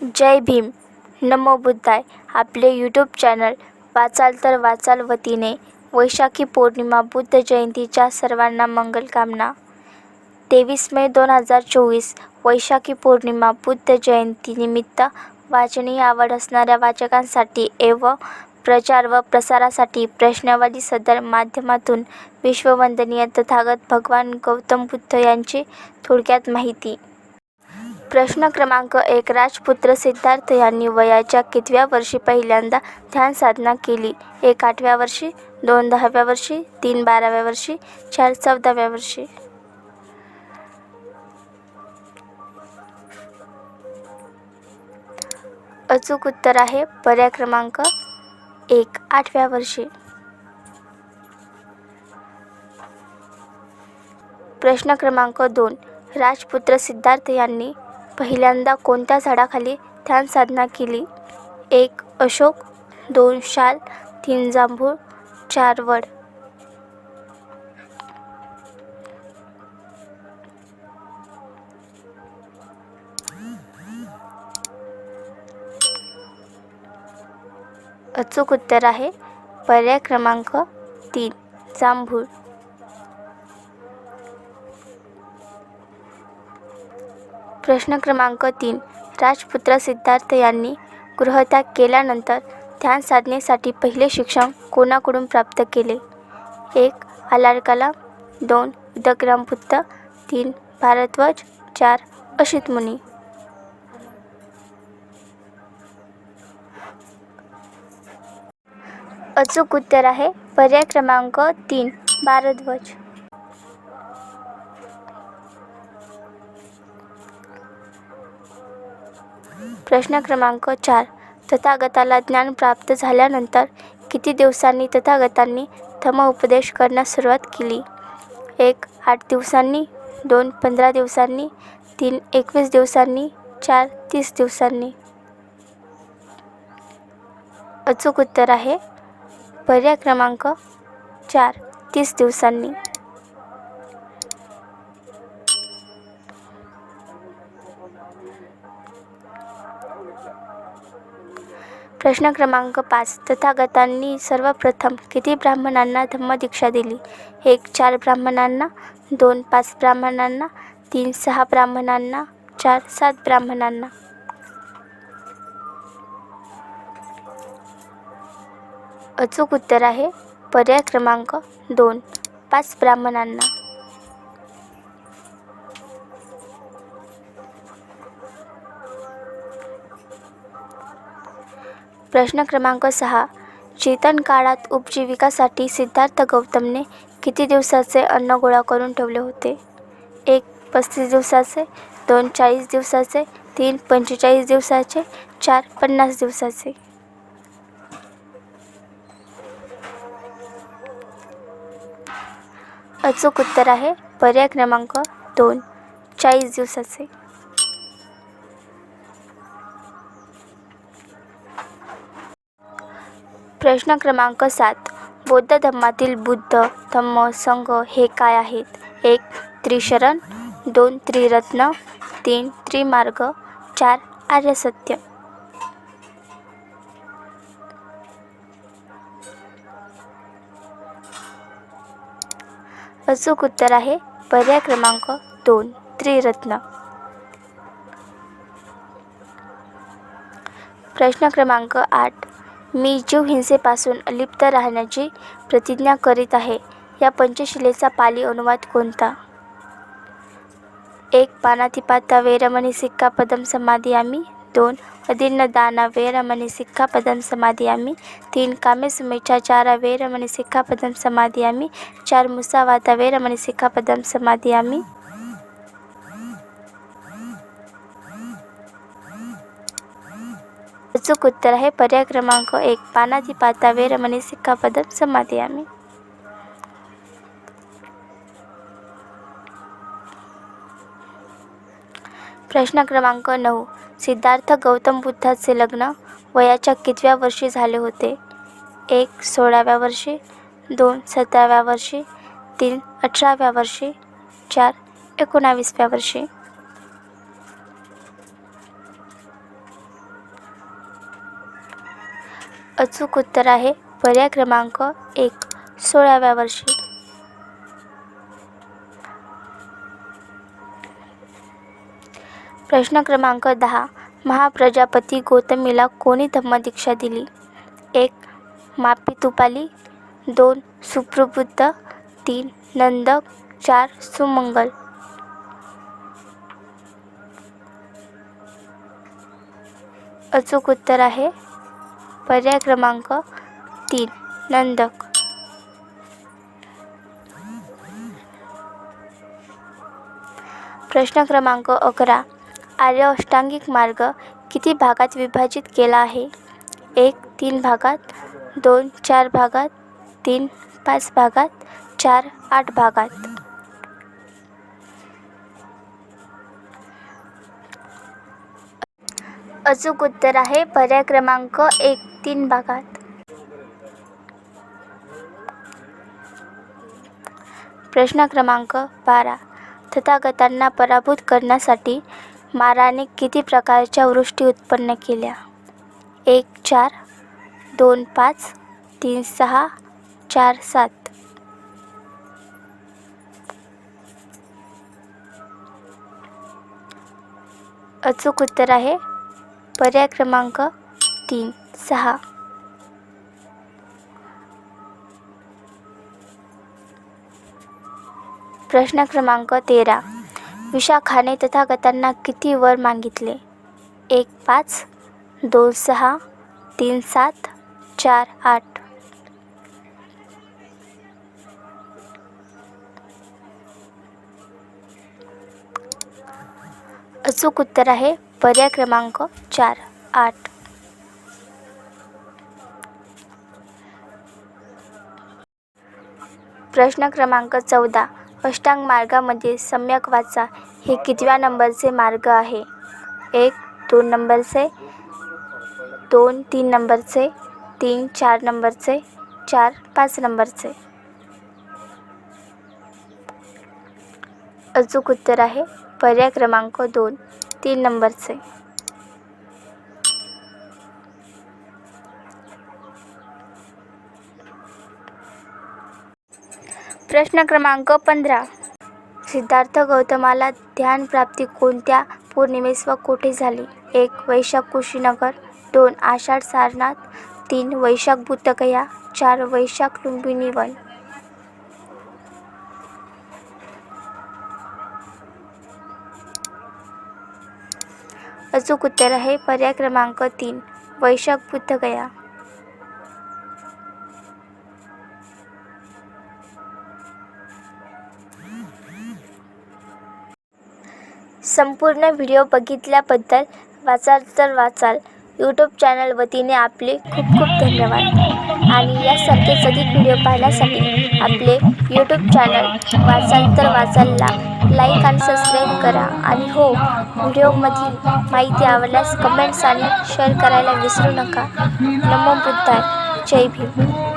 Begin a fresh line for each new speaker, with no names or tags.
जय भीम. नमो बुद्धाय. आपले YouTube channel वाचाल तर वाचाल वतीने वैशाखी पौर्णिमा बुद्ध जयंतीच्या सर्वांना मंगलकामना तेवीस मे दोन हजार चोवीस वैशाखी पौर्णिमा बुद्ध जयंतीनिमित्त वाचनीय आवड असणाऱ्या वाचकांसाठी एव प्रचार व प्रसारासाठी प्रश्नावली सदर माध्यमातून विश्ववंदनीय तथागत भगवान गौतम बुद्ध यांची थोडक्यात माहिती. प्रश्न क्रमांक एक राजपुत्र सिद्धार्थ यांनी वयाच्या कितव्या वर्षी पहिल्यांदा ध्यान साधना केली? एक आठव्या वर्षी दोन दहाव्या वर्षी तीन बाराव्या वर्षी चार चौदाव्या वर्षी. अचूक उत्तर आहे पर्याय क्रमांक एक आठव्या वर्षी. प्रश्न क्रमांक दोन राजपुत्र सिद्धार्थ यांनी पहिल्यांदा कोणत्या झाडाखाली ध्यान साधना केली? एक अशोक. दोन शाल. तीन जांभूळ. चार वड. अचूक उत्तर आहे पर्याय क्रमांक तीन जांभूळ. प्रश्न क्रमांक तीन. राजपुत्र सिद्धार्थ यांनी गृहत्याग केल्यानंतर ध्यान साधनेसाठी पहिले शिक्षण कोणाकडून प्राप्त केले? एक अलारकला दोन उदकराम तीन भारद्वाज. चार अशित मुनी अचूक उत्तर आहे. पर्याय क्रमांक तीन भारद्वाज. प्रश्न क्रमांक चार. तथागताला ज्ञान प्राप्त झाल्यानंतर किती दिवसांनी तथागतांनी धम्मोपदेश करण्यास सुरुवात केली? एक आठ दिवसांनी दोन पंधरा दिवसांनी तीन एकवीस दिवसांनी चार तीस दिवसांनी? अचूक उत्तर आहे. पर्याय क्रमांक चार तीस दिवसांनी. प्रश्न क्रमांक पाच. तथागतांनी सर्वप्रथम किती ब्राह्मणांना धम्मदीक्षा दिली? एक चार ब्राह्मणांना. दोन पाच ब्राह्मणांना. तीन सहा ब्राह्मणांना. चार सात ब्राह्मणांना. अचूक उत्तर आहे. पर्याय क्रमांक दोन. पाच ब्राह्मणांना. प्रश्न क्रमांक सहा. चेतन काळात उपजीविकासाठी सिद्धार्थ गौतमने किती दिवसाचे अन्न गोळा करून ठेवले होते? एक पस्तीस दिवसाचे दोन चाळीस दिवसाचे तीन पंचेचाळीस दिवसाचे चार पन्नास दिवसाचे. अचूक उत्तर आहे पर्याय क्रमांक दोन चाळीस दिवसाचे. प्रश्न क्रमांक सात. बौद्ध धर्मातील बुद्ध धम्म संघ हे काय आहेत? एक त्रिशरण दोन त्रिरत्न तीन त्रिमार्ग चार आर्यसत्य. अचूक उत्तर आहे पर्याय क्रमांक दोन त्रिरत्न. प्रश्न क्रमांक आठ. मी जीव हिंसेपासून अलिप्त राहण्याची प्रतिज्ञा करीत आहे. या पंचशिलेचा पाली अनुवाद कोणता? एक पानातिपाता वेरमणी सिक्कापदम समाधियामी दोन अदिन्न दाना वेरमणी सिक्कापदम समाधियामी तीन कामे सुमेच्छा चारा वेरमणी सिक्कापदम समाधियामी चार मुसावाता वेरमणी सिक्कापदम समाधियामी अचूक उत्तर आहे. पर्याय क्रमांक एक पानातिपाता वेरमणी सिक्कापदम आम्ही. प्रश्न क्रमांक नऊ सिद्धार्थ गौतम बुद्धाचे लग्न वयाच्या कितव्या वर्षी झाले होते? एक सोळाव्या वर्षी दोन सतराव्या वर्षी तीन अठराव्या वर्षी चार एकोणावीसव्या वर्षी. अचूक उत्तर आहे. पर्याय क्रमांक एक सोळाव्या वर्षी. प्रश्न क्रमांक दहा महाप्रजापती गौतमीला कोणी धम्मदीक्षा दिली? एक मापितुपाली दोन सुप्रबुद्ध. तीन नंदक चार सुमंगल. अचूक उत्तर आहे. पर्याय क्रमांक तीन नंदक. प्रश्न क्रमांक अकरा आर्य अष्टांगिक मार्ग किती भागात विभाजित केला आहे? एक तीन भागात दोन चार भागात तीन पाच भागात चार आठ भागात. अचूक उत्तर आहे पर्याय क्रमांक एक. तीन भागात. प्रश्न क्रमांक बारा. तथागतांना पराभूत करण्यासाठी माराने किती प्रकारच्या वृष्टी उत्पन्न केल्या? एक चार दोन पाच तीन सहा चार सात. अचूक उत्तर आहे. पर्याय क्रमांक तीन. सहा. प्रश्न क्रमांक तेरा. विशाखाने तथागतांना किती वर मागितले? एक पाच दोन सहा तीन सात चार आठ. अचूक उत्तर आहे पर्याय क्रमांक चार आठ. प्रश्न क्रमांक चौदा अष्टांग मार्गामध्ये सम्यक वाचा. हे कितव्या नंबरचे मार्ग आहे? एक दोन नंबरचे दोन तीन नंबरचे तीन चार नंबरचे चार पाच नंबरचे. अचूक उत्तर आहे पर्याय क्रमांक दोन तीन नंबरचे. प्रश्न क्रमांक पंधरा. सिद्धार्थ गौतमाला ध्यान प्राप्ती कोणत्या पौर्णिमेस व कोठे झाली? एक वैशाख कुशीनगर. दोन आषाढ सारनाथ. तीन वैशाख बुद्धगया. चार वैशाख लुंबिनी वन. अचूक उत्तर आहे पर्याय क्रमांक तीन वैशाख बुद्धगया. संपूर्ण व्हिडिओ बघितल्याबद्दल वाचाल तर वाचाल. यूट्यूब चॅनल वतीने आपले खूप खूप धन्यवाद. आणि यासारखेच अधिक व्हिडिओ पाहण्यासाठी आपले यूट्यूब चॅनल वाचाल तर वाचालला लाईक आणि सबस्क्राईब करा. आणि हो व्हिडिओमधील माहिती आवडल्यास कमेंट्स आणि शेअर करायला विसरू नका. नमो बुद्धाय. जय भीम.